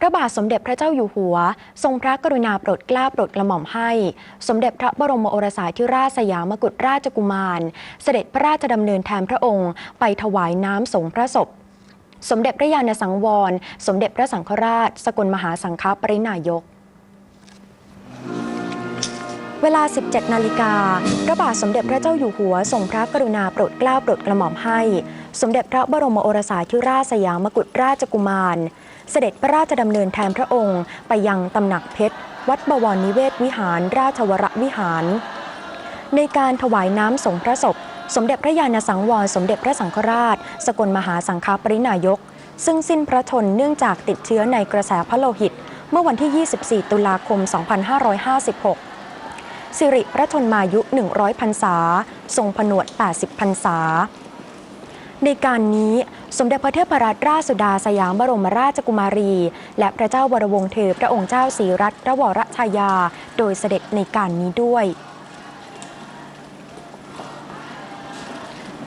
พระบาทสมเด็จพระเจ้าอยู่หัว ทรงพระกรุณาโปรดเกล้าโปรดกระหม่อมให้ สมเด็จพระบรมโอรสาธิราชสยามกุฎราชกุมาร เสด็จพระราชดำเนินแทนพระองค์ ไปถวายน้ำสงฆ์พระศพ สมเด็จพระยาณสังวร สมเด็จพระสังฆราช สกลมหาสังฆปรินายก เวลา 17 นาฬิกา พระบาทสมเด็จพระเจ้าอยู่หัวทรงพระกรุณาโปรดเกล้าโปรดกระหม่อมให้ สมเด็จพระบรมโอรสาธิราชสยามกุฎราชกุมาร เสด็จพระราชดำเนินแทนพระองค์ ไปยังตำหนักเพชร วัดบวรนิเวศวิหารราชวรวิหาร ในการถวายน้ำสงฆ์พระศพ สมเด็จพระยาณสังวรสมเด็จพระสังฆราช สกลมหาสังฆปรินายก ซึ่งสิ้นพระชนเนื่องจากติดเชื้อในกระแสพระโลหิต เมื่อวันที่ 24 ตุลาคม 2556 สิริพระชนมายุ 100พรรษา ทรงผนวด 80พรรษา ในการนี้สมเด็จพระเทพรัตนราชสุดาสยามบรมราชกุมารี และพระเจ้าวรวงศ์เธอพระองค์เจ้าศรีรัตนวรชายา โดยเสด็จในการนี้ด้วย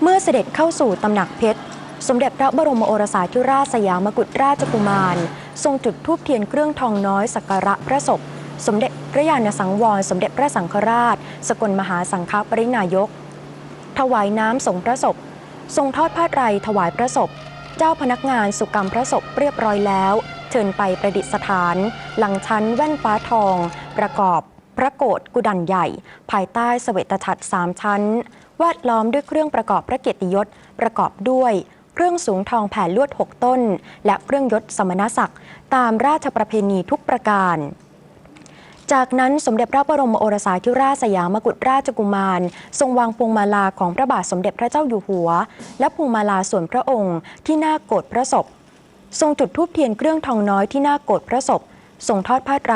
เมื่อเสด็จเข้าสู่ตำหนักเพชร สมเด็จพระบรมโอรสาธิราชสยามกุฎราชกุมาร ทรงจุดธูปเทียนเครื่องทองน้อยสักการะพระศพ สมเด็จพระยาณสังวร สมเด็จพระสังฆราช สกลมหาสังฆปรินายก ถวายน้ำสงพระศพ ทรงทอดผ้าไตรถวายพระศพ เจ้าพนักงานสุกรรมพระศพเรียบร้อยแล้ว เชิญไปประดิษฐาน หลังชั้นแว่นฟ้าทอง ประกอบพระโกฏกุดันใหญ่ ภายใต้เสวตฉัตรสามชั้นวาดล้อมด้วยเครื่องประกอบพระเกียรติยศประกอบด้วยเครื่องสูงทองแผ่ลวด 6 ต้น และเครื่องยศสมณศักดิ์ ตามราชประเพณีทุกประการ จากนั้นสมเด็จพระบรมโอรสาธิราชสยามกุฎราชกุมาร ทรงวางพวงมาลาของพระบาทสมเด็จพระเจ้าอยู่หัว และพวงมาลาส่วนพระองค์ ที่หน้าโกฏพระศพ ทรงจุดธูปเทียนเครื่องทองน้อยที่หน้าโกฏพระศพทรงทอดผ้าไตร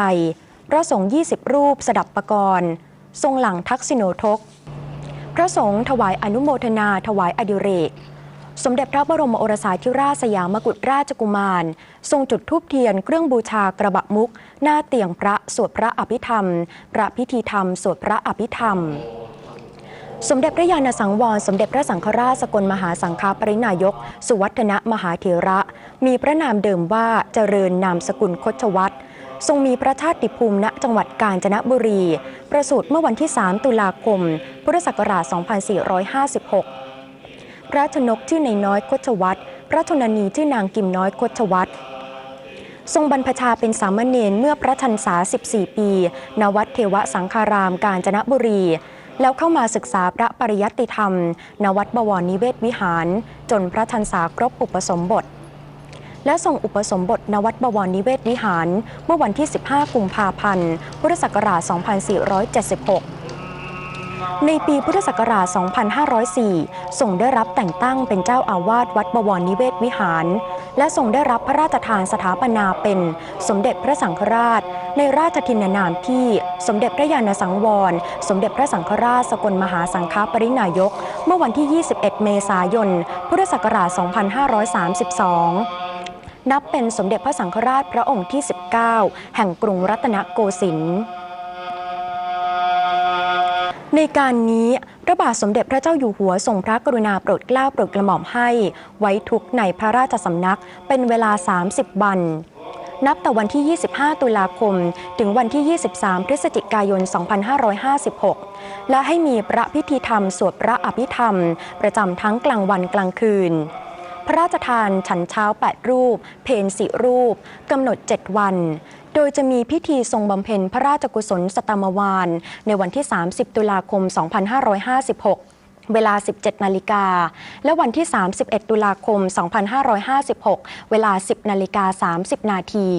พระสงฆ์20 รูปสดับประกรณ์ทรงหลังทักษิโนทก พระสงฆ์ถวายอนุโมทนาถวายอดิเรก สมเด็จพระบรมโอรสาธิราชสยามกุฎราชกุมาร ทรงจุดธูปเทียนเครื่องบูชากระบะมุก หน้าเตียงพระสวดพระอภิธรรม พระพิธีธรรม สวดพระอภิธรรม สมเด็จพระยาณสังวร สมเด็จพระสังฆราชสกลมหาสังฆปรินายก สุวัฒนมหาเถระ มีพระนามเดิมว่าเจริญนามสกุลคชวัตรทรงมีพระชาติภูมิณจังหวัดกาญจนบุรี ประสูติเมื่อวันที่ 3 ตุลาคม พุทธศักราช 2456 พระชนกชื่อนายน้อยคชวัตรพระชนนีชื่อนางกิมน้อยคชวัตรทรงบรรพชาเป็นสามเณรเมื่อพระชันษา 14 ปี ณ วัดเทวสังคารามกาญจนบุรี แล้วเข้ามาศึกษาพระปริยัติธรรม ณ วัดบวรนิเวศวิหาร จนพระชันษาครบอุปสมบท และทรงอุปสมบทณวัดบวรนิเวศวิหาร เมื่อวันที่ 15 กุมภาพันธ์ พุทธศักราช 2476 ในปีพุทธศักราช 2504 ทรงได้รับแต่งตั้งเป็นเจ้าอาวาสวัดบวรนิเวศวิหาร และทรงได้รับพระราชทานสถาปนาเป็นสมเด็จพระสังฆราช ในราชทินนามที่ สมเด็จพระยาณสังวร สมเด็จพระสังฆราชสกลมหาสังฆปรินายก เมื่อวันที่ 21 เมษายน พุทธศักราช 2532นับเป็นสมเด็จพระสังฆราชพระองค์ที่ 19 แห่งกรุงรัตนโกสินทร์ ในการนี้พระบาทสมเด็จพระเจ้าอยู่หัวทรงพระกรุณาโปรดเกล้าโปรดกระหม่อมให้ ไว้ทุกในพระราชสำนักเป็นเวลา 30 วัน นับแต่วันที่ 25 ตุลาคม ถึงวันที่ 23 พฤศจิกายน 2556 และให้มีพระพิธีธรรมสวดพระอภิธรรม ประจำทั้งกลางวันกลางคืน พระราชทานฉันเช้า 8 รูป เพนสิรูป กำหนด 7 วัน โดยจะมีพิธีทรงบำเพ็ญพระราชกุศลสตมวาน ในวันที่ 30 ตุลาคม 2556เวลา 17 นาฬิกา และวันที่ 31 ตุลาคม 2556 เวลา 10 นาฬิกา 30 นาที